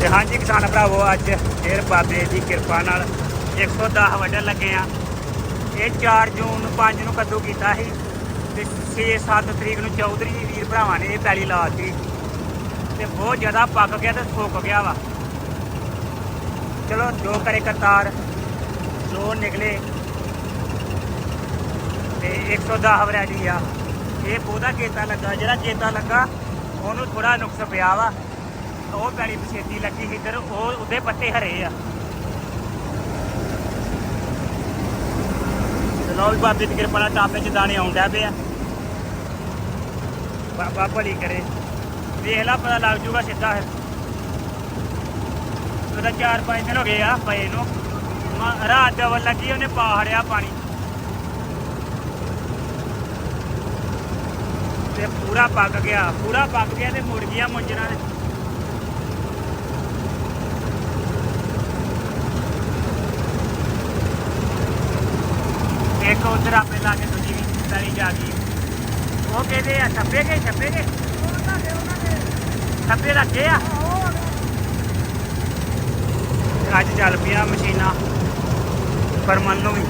ਤੇ ਹਾਂਜੀ ਕਿਸਾਨ ਭਰਾਵੋ, ਅੱਜ ਫੇਰ ਬਾਬੇ ਦੀ ਕਿਰਪਾ ਨਾਲ 110 ਵੱਢਣ ਲੱਗੇ ਆ ਇਹ 4 ਜੂਨ ਨੂੰ 5 ਨੂੰ ਕੱਦੂ ਕੀਤਾ ਸੀ ਤੇ 6-7 ਤਰੀਕ ਨੂੰ ਚੌਧਰੀ ਵੀਰ ਭਰਾਵਾਂ ਨੇ ਇਹ ਪੈਲੀ ਲਾਤੀ ਤੇ ਬਹੁਤ ਜ਼ਿਆਦਾ ਪੱਕ ਗਿਆ ਤੇ ਸੁੱਕ ਗਿਆ ਵਾ। ਚਲੋ ਜੋ ਕਰੇ ਕਰਤਾਰ ਜੋ ਨਿਕਲੇ। ਤੇ 110 ਵੈਰਾਈਟੀ ਆ। ਇਹ ਬਹੁਤਾ ਚੇਤਾ ਲੱਗਾ, ਜਿਹੜਾ ਚੇਤਾ ਲੱਗਾ, ਉਹਨੂੰ ਥੋੜਾ ਨੁਕਸ ਪਿਆ ਵਾ। ਉਹ ਪੈਲੀ ਪਛੇਤੀ ਲੱਗੀ ਸੀ ਇੱਧਰ, ਉਹ ਉਹਦੇ ਪੱਤੇ ਹਰੇ ਆ। ਚਲੋ ਵੀ ਬਾਬੇ ਦੀ ਕਿਰਪਾ ਨਾਲ ਟਾਪੇ ਚ ਦਾਣੇ ਆਉਂਦਾ ਪਿਆ। ਬਾਬਾ ਭਲੀ ਕਰੇ। ਵੇਖ ਲਾ, ਪਤਾ ਲੱਗ ਜੂਗਾ ਸਿੱਧਾ ਫਿਰ। ਉਹਦਾ 4-5 ਦਿਨ ਹੋ ਗਏ ਆ ਪਏ ਨੂੰ। ਮ- ਰਾਤ ਡਬਲ ਲੱਗੀ, ਉਹਨੇ ਪਾ ਹੜਿਆ ਪਾਣੀ। ਤੇ ਪੂਰਾ ਪੱਕ ਗਿਆ, ਪੂਰਾ ਪੱਕ ਗਿਆ ਤੇ ਮੁੜ ਗਿਆ ਮੁੰਜਰਾ ਦੇ। ਇੱਕ ਉਧਰ ਲਾ ਕੇ ਦੂਜੀ ਵੀ ਤਾਰੀ ਜਾ ਗਈ। ਉਹ ਕਹਿੰਦੇ ਆ, ਛੱਪੇ ਗਏ ਛੱਪੇ ਗਏ। ਛੱਪੇ ਰੱਖੇ ਆ। ਅੱਜ ਚੱਲ ਪਿਆ ਮਸ਼ੀਨਾਂ। ਫਰਮਨ ਨੂੰ ਵੀ